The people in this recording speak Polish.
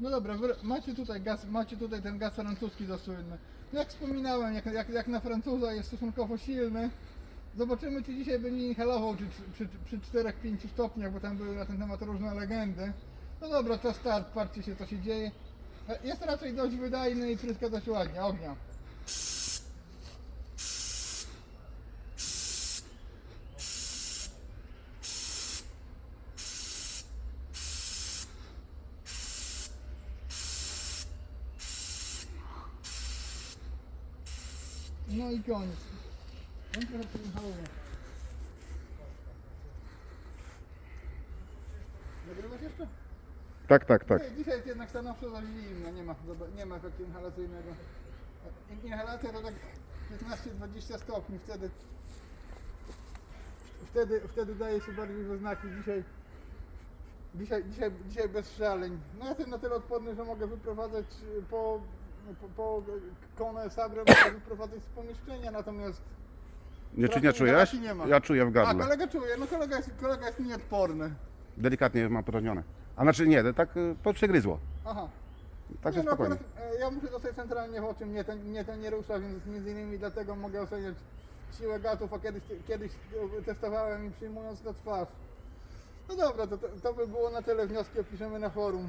No dobra, macie tutaj gaz, macie tutaj ten gaz francuski dość słynny. No Jak wspominałem, jak, jak, jak na Francuza jest stosunkowo silny. Zobaczymy, czy dzisiaj będzie inhalował czy, przy, przy 4-5 stopniach, bo tam były na ten temat różne legendy. No dobra, to start, patrzcie się co się dzieje. E, Jest raczej dość wydajny i tryska dość ładnie, ognia. No i koniec. On trochę przyjechałem. Nagrywasz jeszcze? Tak, tak, tak. Dzisiaj jest jednak stanowczo za zimno, nie ma, nie ma efektu inhalacyjnego. In- Inhalacja to tak 15-20 stopni, wtedy wtedy, wtedy daje się bardziej we znaki. Dzisiaj, dzisiaj, dzisiaj, dzisiaj bez szaleń. No ja jestem na tyle odporny, że mogę wyprowadzać po, po, po konę sabrę, mogę wyprowadzać z pomieszczenia, natomiast Nie, czy nie czujesz? nie ma. Ja czuję w a gardle. kolega czuje, no kolega jest, kolega jest nieodporny. Delikatnie mam poranione. A znaczy nie, tak y, przegryzło. Aha. Także nie, no, spokojnie. akurat, e, ja muszę dostać centralnie w oczy, mnie to, mnie to nie rusza, więc między innymi dlatego mogę oceniać siłę gatów, a kiedyś, kiedyś testowałem i przyjmując na twarz. No dobra, to, to, to by było na tyle, wnioski opiszemy na forum.